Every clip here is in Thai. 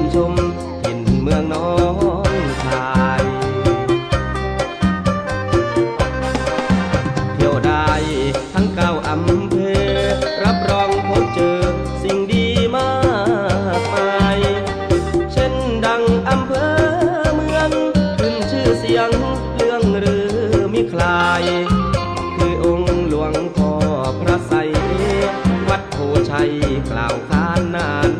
มชมเห็นเมืองน้องชายเที่ยวได้ทั้งเก้าอำเภอ รับรองพบเจอสิ่งดีมากมาย เช่นดังอำเภอเมือง ขึ้นชื่อเสียงเรื่องหรือมิคลาย คือองค์หลวงพ่อพระไสวัดโพชัยกล่าวขานนาน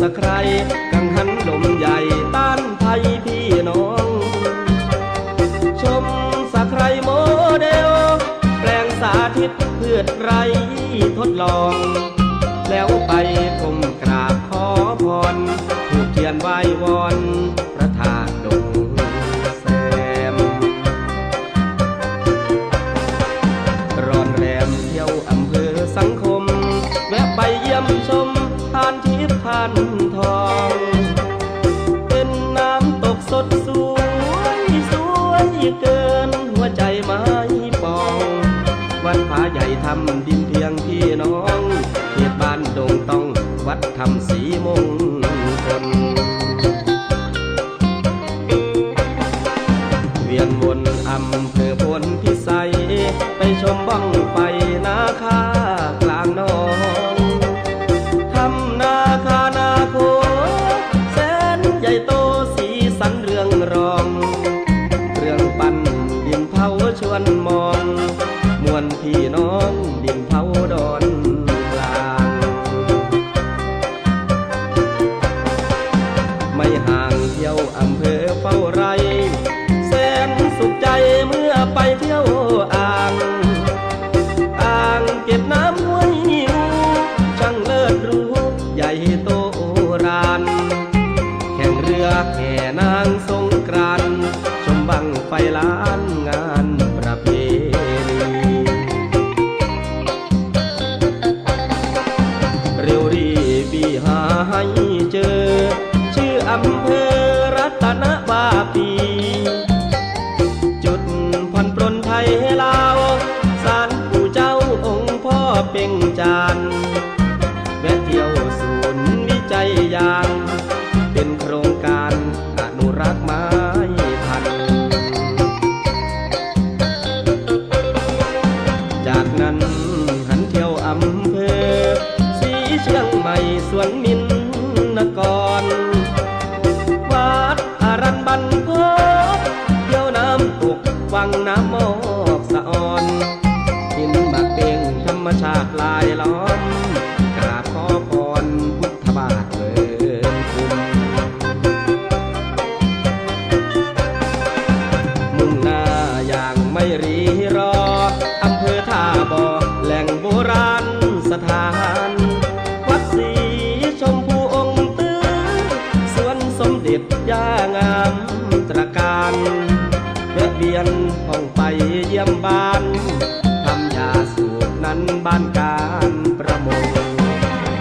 สักใคร กังหันลมใหญ่ต้านภัยพี่น้อง ชมสักใครโมเดล แปลงสาธิตเพื่อไรทดลอง แล้วไปกรมกราบขอพร ถูกเทียนไหว้วอนพระธา ทอง เป็นน้ำตกสดสวยสวยเกินหัวใจไม้ปอง วัดผาใหญ่ทำดินเพียงพี่น้องเขตบ้านดงต้องวัดทำสีมงคลเวียนวนอำเภอพลพิสัย ไปชมบ้องไฟนาคา ดอนลางไม่ห่างเที่ยวอำเภอเฝ้าไร แสนสุขใจเมื่อไปเที่ยวอ่างอ่างเก็บน้ำห้วยนิวช่างเลิศรู้ใหญ่โตโอรานแข่งเรือแห่นางสงกรานชมบังไฟล้าน ให้เจอ ชื่ออำเภอรัตนบาปี จุดผ่อนปลนไทยลาสารปู่เจ้าองค์พ่อเป่งจานแวะเที่ยวศูนย์วิจัยยาง เป็นโครงการอนุรักษ์ไม้พันจากนั้นหันเที่ยวอำเภอสีเชียงใหม่สวนมิ มชาติลายล้อมกราบขอพรพุทธบาทเวินคุมมุ่งหน้าอย่างไม่รีรออำเภอท่าบ่อแหล่งโบราณสถาน วัดศรีชมพูองค์ตื้อสวนสมเด็จย่างามตระการแวะเวียนห้องไปเยี่ยมบ้านั้นบ้านการประมง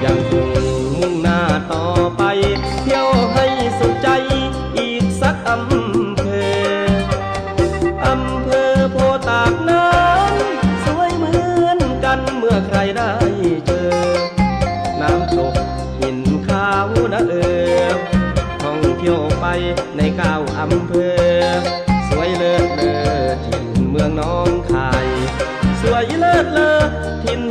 ยังคงมุ่งหน้าต่อไป เที่ยวให้สุดใจอีกสักอำเภออำเภอโพตากนั้นสวยเหมือนกันเมื่อใครได้เจอ น้ำตกหินขาวนะเออท่องเที่ยวไปในเก้าอำเภอ สวยเลิศเลอถิ่นเมืองน้องคาย วยเลิศเลอถิ่น